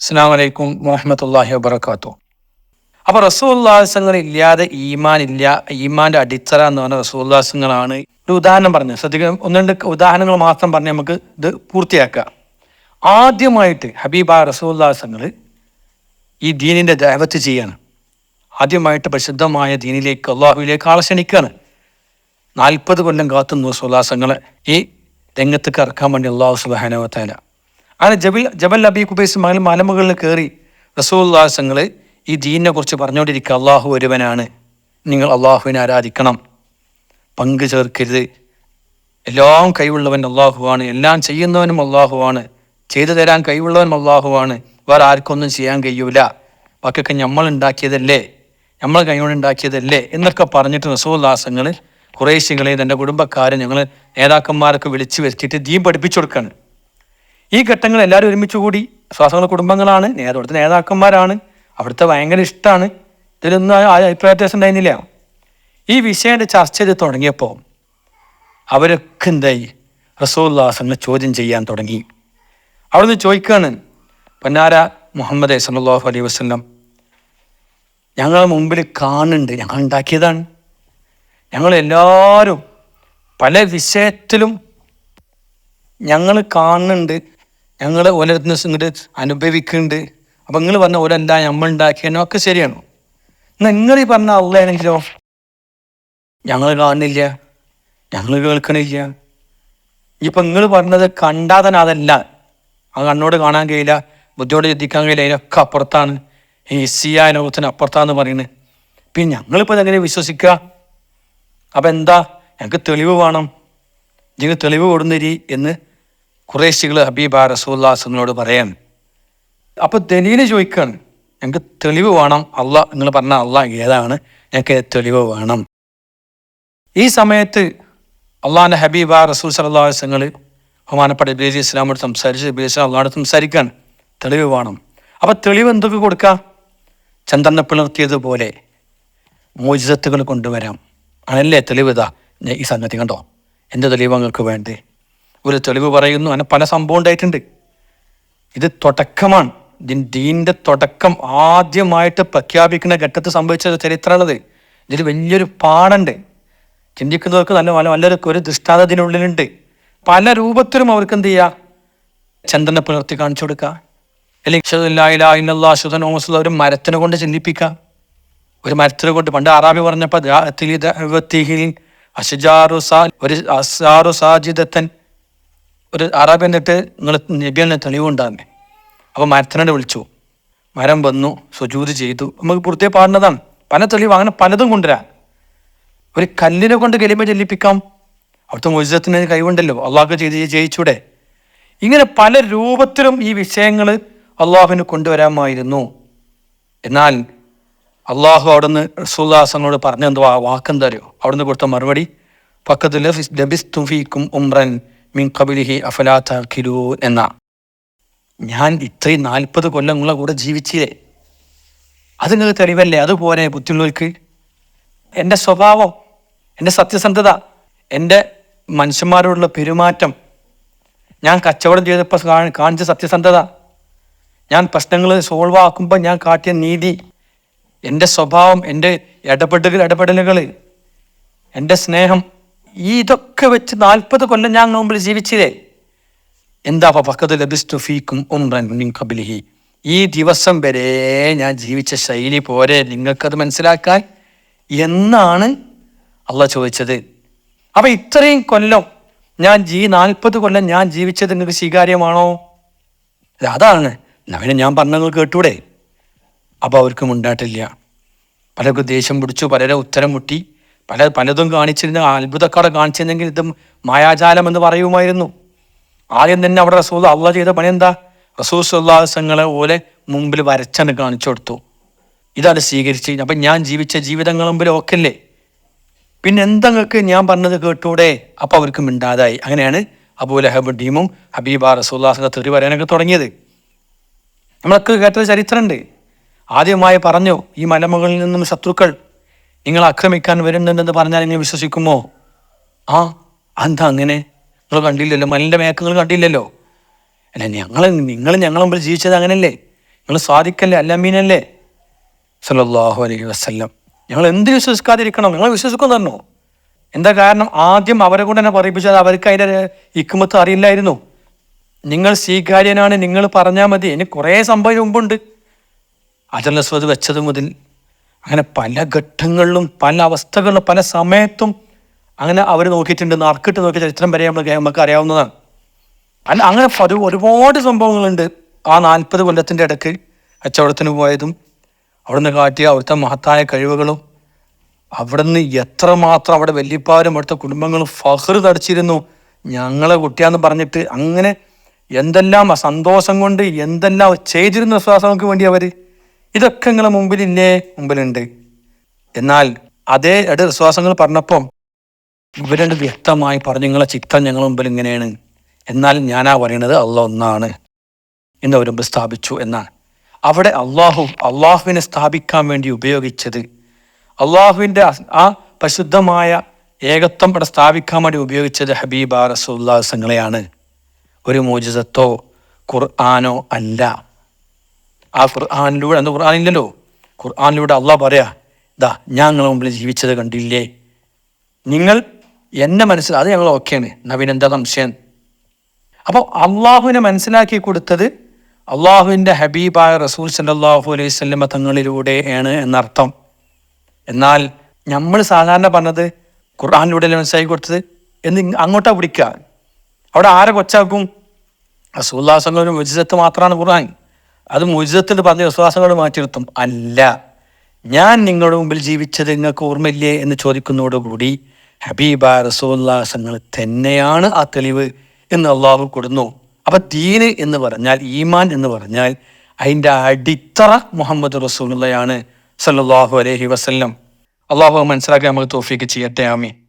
അസ്സാം വലൈക്കും വാഹമത്തല്ലാഹി വബർക്കാത്തു അപ്പോൾ റസൂല്ലാസങ്ങൾ ഇല്ലാതെ ഈമാൻ ഇല്ല ഈമാന്റെ അടിത്തറ എന്ന് പറഞ്ഞ റസൂല്ലാസങ്ങളാണ് ഒരു ഉദാഹരണം പറഞ്ഞു ശ്രദ്ധിക്കുക ഒന്ന് രണ്ട് ഉദാഹരണങ്ങൾ മാത്രം പറഞ്ഞ് നമുക്ക് ഇത് പൂർത്തിയാക്കുക ആദ്യമായിട്ട് ഹബീബ റസൂല്ലാസങ്ങൾ ഈ ദീനിന്റെ ദൈവത്ത് ചെയ്യാണ്. ആദ്യമായിട്ട് പ്രസിദ്ധമായ ദീനിലേക്ക് അള്ളാഹുവിലേക്ക് ആളെ ക്ഷണിക്കുകയാണ് നാൽപ്പത് കൊല്ലം കാത്തുന്നു റസൂല്ലാസങ്ങളെ ഈ രംഗത്തേക്ക് ഇറക്കാൻ വേണ്ടി അള്ളാഹു സുബാനവത്താല അങ്ങനെ ജബിൽ ജബൽ അബി കുബൈസ് മകൾ മലമുകളിൽ കയറി റസൂല്ലാസങ്ങൾ ഈ ദീനിനെ കുറിച്ച് പറഞ്ഞുകൊണ്ടിരിക്കുക. അള്ളാഹു ഒരുവനാണ്. നിങ്ങൾ അള്ളാഹുവിനെ ആരാധിക്കണം. പങ്ക് ചേർക്കരുത്. എല്ലാം കൈവുള്ളവൻ അള്ളാഹുവാണ് എല്ലാം ചെയ്യുന്നവനും അള്ളാഹുവാണ് ചെയ്തു തരാൻ കഴിവുള്ളവനും അള്ളാഹുവാണ് വേറെ ആർക്കൊന്നും ചെയ്യാൻ കഴിയൂല. ബാക്കിയൊക്കെ നമ്മൾ ഉണ്ടാക്കിയതല്ലേ? നമ്മൾ കൈകൊണ്ട് ഉണ്ടാക്കിയതല്ലേ? എന്നൊക്കെ പറഞ്ഞിട്ട് റസൂല്ലാസങ്ങൾ കുറേശികളെ തന്റെ കുടുംബക്കാരെ ഞങ്ങൾ നേതാക്കന്മാരൊക്കെ വിളിച്ചു വെച്ചിട്ട് ദീൻ പഠിപ്പിച്ചു കൊടുക്കുകയാണ്. ഈ ഘട്ടങ്ങൾ എല്ലാവരും ഒരുമിച്ച് കൂടി സ്വാസങ്ങളുടെ കുടുംബങ്ങളാണ് അവിടുത്തെ നേതാക്കന്മാരാണ് അവിടുത്തെ ഭയങ്കര ഇഷ്ടമാണ് ഇതിലൊന്നും അഭിപ്രായ വ്യത്യാസം ഉണ്ടായിരുന്നില്ല. ഈ വിഷയത്തെ ചർച്ച ചെയ്ത് തുടങ്ങിയപ്പോൾ അവരൊക്കെ എന്തായി? റസൂല്ലാസങ്ങളെ ചോദ്യം ചെയ്യാൻ തുടങ്ങി. അവിടുന്ന് ചോദിക്കുകയാണ് പൊന്നാര മുഹമ്മദ് സല്ലാഹു അലൈഹി വസ്ലം ഞങ്ങൾ മുമ്പിൽ കാണുന്നുണ്ട് ഞങ്ങൾ ഉണ്ടാക്കിയതാണ്. ഞങ്ങളെല്ലാവരും പല വിഷയത്തിലും ഞങ്ങൾ കാണുന്നുണ്ട് ഞങ്ങൾ ഓരോരുത്തരും ഇങ്ങോട്ട് അനുഭവിക്കുന്നുണ്ട് അപ്പം നിങ്ങൾ പറഞ്ഞ ഓരല്ല നമ്മൾ ഉണ്ടാക്കിയെന്നോ ഒക്കെ ശരിയാണോ. എന്നാൽ നിങ്ങൾ ഈ പറഞ്ഞ അള്ളയാണെങ്കിലോ? ഞങ്ങൾ കാണുന്നില്ല. ഞങ്ങൾ കേൾക്കണില്ല. ഇപ്പം നിങ്ങൾ പറഞ്ഞത് കണ്ടാൽ തന്നെ അതല്ല. ആ കണ്ണോട് കാണാൻ കഴിയില്ല. ബുദ്ധിയോട് ചിന്തിക്കാൻ കഴിയില്ല. അതിനൊക്കെ അപ്പുറത്താണ്. ഈ സിയായ ലോകത്തിന് അപ്പുറത്താന്ന് പറയുന്നത് പിന്നെ ഞങ്ങളിപ്പോൾ ഇതെങ്ങനെ വിശ്വസിക്കുക അപ്പം എന്താ? ഞങ്ങൾക്ക് തെളിവ് വേണം. നിങ്ങൾ തെളിവ് കൊടുന്നിരി എന്ന് കുറേശികൾ ഹബീബ റസൂല്ലാസങ്ങളോട് പറയാൻ അപ്പോൾ ദലീൽ ചോദിക്കുകയാണ് ഞങ്ങൾക്ക് തെളിവ് വേണം. അല്ല നിങ്ങൾ പറഞ്ഞ അല്ല ഏതാണ്? ഞങ്ങൾക്ക് തെളിവ് വേണം. ഈ സമയത്ത് അള്ളാഹിന്റെ ഹബീബ റസൂൽ സല്ലാസങ്ങൾ ബഹുമാനപ്പെട്ട ഇബ്ലീസ് ഇസ്ലാമോട് സംസാരിച്ച് ഇബ്ലീസ് ഇസ്ലാം അള്ളാഹോട് സംസാരിക്കാൻ തെളിവ് വേണം. അപ്പോൾ തെളിവ് എന്തൊക്കെ കൊടുക്കുക ചന്ദ്രനെ പിളർത്തിയതുപോലെ മോചിതത്തുകൾ കൊണ്ടുവരാം. ആണല്ലേ തെളിവ് ഇതാ? ഈ സംഗതി കണ്ടോ? എന്റെ തെളിവ് നിങ്ങൾക്ക് വേണ്ടേ ഒരു തെളിവ് പറയുന്നു. അങ്ങനെ പല സംഭവം ഉണ്ടായിട്ടുണ്ട്. ഇത് തുടക്കമാണ്. ഇതിൻ ദീന്റെ തുടക്കം ആദ്യമായിട്ട് പ്രഖ്യാപിക്കുന്ന ഘട്ടത്തിൽ സംഭവിച്ച ചരിത്രമാണത്. ഇതിൽ വലിയൊരു പാടുണ്ട് ചിന്തിക്കുന്നവർക്ക് നല്ല നല്ല നല്ലൊരു ഒരു ദൃഷ്ടാന്തം ഇതിനുള്ളിലുണ്ട്. പല രൂപത്തിലും അവർക്ക് എന്ത് ചെയ്യുക ചന്ദ്രനെ പുലർത്തി കാണിച്ചു കൊടുക്കുക അല്ലെങ്കിൽ ഒരു മരത്തിനെ കൊണ്ട് ചിന്തിപ്പിക്കുക ഒരു മരത്തിനെ കൊണ്ട് പണ്ട് അറാബി പറഞ്ഞപ്പോൾ ഒരു ഒരു അറബി എന്നിട്ട് നിങ്ങൾ നബിയെന്നെ തെളിവുണ്ടാകുന്നേ അപ്പോൾ മരത്തിനോട് വിളിച്ചു. മരം വന്നു സുജൂത് ചെയ്തു. നമുക്ക് പുറത്തേ പാടുന്നതാണ്. പല തെളിവ് അങ്ങനെ പലതും കൊണ്ടുവരാം. ഒരു കല്ലിനെ കൊണ്ട് കലിമ ചെല്ലിപ്പിക്കാം. അവിടുത്തെ മുജത്തിന് കഴിവുണ്ടല്ലോ. അള്ളാഹ് ചെയ്ത് ജയിച്ചൂടെ. ഇങ്ങനെ പല രൂപത്തിലും ഈ വിഷയങ്ങൾ അള്ളാഹുവിന് കൊണ്ടുവരാമായിരുന്നു. എന്നാൽ അള്ളാഹു അവിടുന്ന് റസൂല്ലാസങ്ങളോട് പറഞ്ഞെന്തോ ആ വാക്കെന്താ അറിയോ? അവിടുന്ന് കൊടുത്ത മറുപടി പക്കത്തിൽ ലബിസ് തുഫീക്കും ഉംറൻ. മിൻ കബിലിഹി അഫലാഖിലൂ എന്ന. ഞാൻ ഇത്രയും നാൽപ്പത് കൊല്ലം നിങ്ങളെ കൂടെ ജീവിച്ചില്ലേ? അത് നിങ്ങൾക്ക് തെളിവല്ലേ? അതുപോലെ ബുദ്ധിയുള്ളവർക്ക്? എന്റെ സ്വഭാവം എന്റെ സത്യസന്ധത എന്റെ മനുഷ്യന്മാരോടുള്ള പെരുമാറ്റം. ഞാൻ കച്ചവടം ചെയ്തപ്പോൾ കാണിച്ച സത്യസന്ധത. ഞാൻ പ്രശ്നങ്ങൾ സോൾവ് ആക്കുമ്പോൾ ഞാൻ കാട്ടിയ നീതി. എന്റെ സ്വഭാവം എന്റെ ഇടപെടലുകൾ ഇടപെടലുകൾ. എന്റെ സ്നേഹം ഇതൊക്കെ വെച്ച് നാൽപ്പത് കൊല്ലം ഞാൻ മുമ്പിൽ ജീവിച്ചില്ലേ? എന്താ പക്കത്ത് മിൻ ഖബലിഹി? ഈ ദിവസം വരെ ഞാൻ ജീവിച്ച ശൈലി പോരെ നിങ്ങൾക്കത് മനസ്സിലാക്കാൻ? എന്നാണ് അള്ള ചോദിച്ചത്. അപ്പം ഇത്രയും കൊല്ലം ഞാൻ ജീ നാൽപ്പത് കൊല്ലം ഞാൻ ജീവിച്ചത് നിങ്ങൾക്ക് സ്വീകാര്യമാണോ? അതാണ് നവനെ ഞാൻ പറഞ്ഞങ്ങൾ കേട്ടൂടെ? അപ്പോൾ അവർക്ക് ഉണ്ടായിട്ടില്ല. പലർക്കും ദേഷ്യം പിടിച്ചു പലരെ ഉത്തരം മുട്ടി. പല പലതും കാണിച്ചിരുന്ന അത്ഭുതക്കാട് കാണിച്ചിരുന്നെങ്കിൽ ഇത് മായാജാലം എന്ന് പറയുമായിരുന്നു. ആദ്യം തന്നെ അവിടെ റസൂൽ അള്ളാഹ് ചെയ്ത പണി എന്താ? റസൂൽ സുല്ലാസങ്ങളെ പോലെ മുമ്പിൽ വരച്ചെന്ന് കാണിച്ചു കൊടുത്തു. ഇതാണ് സ്വീകരിച്ച് അപ്പം ഞാൻ ജീവിച്ച ജീവിതങ്ങൾ മുമ്പിൽ ഓക്കല്ലേ പിന്നെ എന്തെങ്കിലും ഞാൻ പറഞ്ഞത് കേട്ടൂടെ? അപ്പം അവർക്ക് മിണ്ടാതായി. അങ്ങനെയാണ് അബൂ ലഹബ് ഡീമും ഹബീബ റസൂല്ലാസിന്റെ തെറി പറയാനൊക്കെ തുടങ്ങിയത്. നമ്മളൊക്കെ കേട്ടത് ചരിത്രമുണ്ട്. ആദ്യമായി പറഞ്ഞു ഈ മലമുകളിൽ നിന്നും ശത്രുക്കൾ നിങ്ങൾ ആക്രമിക്കാൻ വരുന്നുണ്ടെന്ന് പറഞ്ഞാൽ നിങ്ങൾ വിശ്വസിക്കുമോ? ആ എന്താ അങ്ങനെ? നിങ്ങൾ കണ്ടില്ലല്ലോ മലിന്റെ മേക്കങ്ങൾ കണ്ടില്ലല്ലോ. അല്ല ഞങ്ങൾ നിങ്ങൾ ഞങ്ങളെ മുമ്പിൽ ജീവിച്ചത് അങ്ങനല്ലേ? നിങ്ങൾ സാധിക്കല്ലേ അല്ലമീനല്ലേ? സല്ലല്ലാഹു അലൈഹി വസല്ലം. ഞങ്ങൾ എന്ത് വിശ്വസിക്കാതിരിക്കണം? നിങ്ങൾ വിശ്വസിക്കും തരണോ എന്താ കാരണം? ആദ്യം അവരെ കൊണ്ട് തന്നെ പറയിപ്പിച്ചത് അവർക്ക് അതിന്റെ ഇക്കുമത്ത് അറിയില്ലായിരുന്നു. നിങ്ങൾ സ്വീകാര്യനാണ് നിങ്ങൾ പറഞ്ഞാൽ മതി. ഇനി കുറേ സംഭവം മുമ്പുണ്ട്. അജലസ്വത് വെച്ചത് മുതൽ അങ്ങനെ പല ഘട്ടങ്ങളിലും പല അവസ്ഥകളിലും പല സമയത്തും അങ്ങനെ അവർ നോക്കിയിട്ടുണ്ട്. നറുക്കിട്ട് നോക്കിയ ചരിത്രം വരെ നമ്മൾ നമുക്ക് അറിയാവുന്നതാണ്. അല്ല അങ്ങനെ ഒരു ഒരുപാട് സംഭവങ്ങളുണ്ട്. ആ നാൽപ്പത് കൊല്ലത്തിന്റെ ഇടയ്ക്ക് കച്ചവടത്തിന് പോയതും അവിടുന്ന് കാട്ടിയ അവിടുത്തെ മഹത്തായ കഴിവുകളും അവിടുന്ന് എത്രമാത്രം അവിടെ വല്യപ്പാരും അവിടുത്തെ കുടുംബങ്ങളും ഫഹർ തടിച്ചിരുന്നു. ഞങ്ങളെ കുട്ടിയാന്ന് പറഞ്ഞിട്ട് അങ്ങനെ എന്തെല്ലാം സന്തോഷം കൊണ്ട് എന്തെല്ലാം ചെയ്തിരുന്ന വിശ്വാസങ്ങൾക്ക് വേണ്ടി അവർ ഇതൊക്കെ നിങ്ങളെ മുമ്പിലില്ലേ? മുമ്പിലുണ്ട്. എന്നാൽ അതേ രണ്ട് വിശ്വാസങ്ങൾ പറഞ്ഞപ്പം ഇവരണ്ട് വ്യക്തമായി പറഞ്ഞു നിങ്ങളെ ചിത്രം ഞങ്ങൾ മുമ്പിൽ ഇങ്ങനെയാണ്. എന്നാൽ ഞാനാ പറയുന്നത് അള്ള ഒന്നാണ്. എന്ന് അവർ മുമ്പ് സ്ഥാപിച്ചു എന്നാണ് അവിടെ അള്ളാഹു അള്ളാഹുവിനെ സ്ഥാപിക്കാൻ വേണ്ടി ഉപയോഗിച്ചത്. അള്ളാഹുവിന്റെ ആ പരിശുദ്ധമായ ഏകത്വം ഇവിടെ സ്ഥാപിക്കാൻ വേണ്ടി ഉപയോഗിച്ചത് ഹബീബ റസൂല്ലാസങ്ങളെയാണ് ഒരു മോചിതത്തോ ഖുർആാനോ അല്ല. ആ ഖുർആാനിലൂടെ അന്ന് ഖുർആാനില്ലല്ലോ? ഖുർആാനിലൂടെ അള്ളാഹ് പറയാ ഞാൻ നിങ്ങളുടെ മുമ്പിൽ ജീവിച്ചത് കണ്ടില്ലേ? നിങ്ങൾ എന്നെ മനസ്സിൽ അത് ഞങ്ങൾ ഓക്കെയാണ്. നവീൻ എന്താ സംശയം? അപ്പോൾ അള്ളാഹുവിനെ മനസ്സിലാക്കി കൊടുത്തത് അള്ളാഹുവിന്റെ ഹബീബായ റസൂൽ സല്ലാഹു അലൈഹി സ്വല്ലമ തങ്ങളിലൂടെയാണ് എന്നർത്ഥം. എന്നാൽ നമ്മൾ സാധാരണ പറഞ്ഞത് ഖുർആാനിലൂടെ മനസ്സിലാക്കി കൊടുത്തത്? എന്ന് അങ്ങോട്ടാണ് അങ്ങോട്ടാ പിടിക്കുക. അവിടെ ആരെ കൊച്ചാക്കും? റസൂല്ലാസങ്ങളുടെ വിജിതത്ത് മാത്രമാണ് ഖുർആൻ. അത് മുജിതത്തിൽ പറഞ്ഞ വിശ്വാസങ്ങൾ മാറ്റി നിർത്തും അല്ല ഞാൻ നിങ്ങളുടെ മുമ്പിൽ ജീവിച്ചത് നിങ്ങൾക്ക് ഓർമ്മയില്ലേ എന്ന് ചോദിക്കുന്നതോടുകൂടി ഹബീബ റസൂല്ലാസങ്ങൾ തന്നെയാണ് ആ തെളിവ് എന്ന് അള്ളാഹു കൊടുന്നു. അപ്പം ദീന് എന്ന് പറഞ്ഞാൽ ഈമാൻ എന്ന് പറഞ്ഞാൽ അതിന്റെ അടിത്തറ മുഹമ്മദ് റസൂലുള്ളയാണ് സല്ലാഹു അലഹി വസല്ലം. അള്ളാഹു മനസ്സിലാക്കി നമുക്ക് തോഫിക്ക് ചെയ്യട്ടെ ആമീൻ.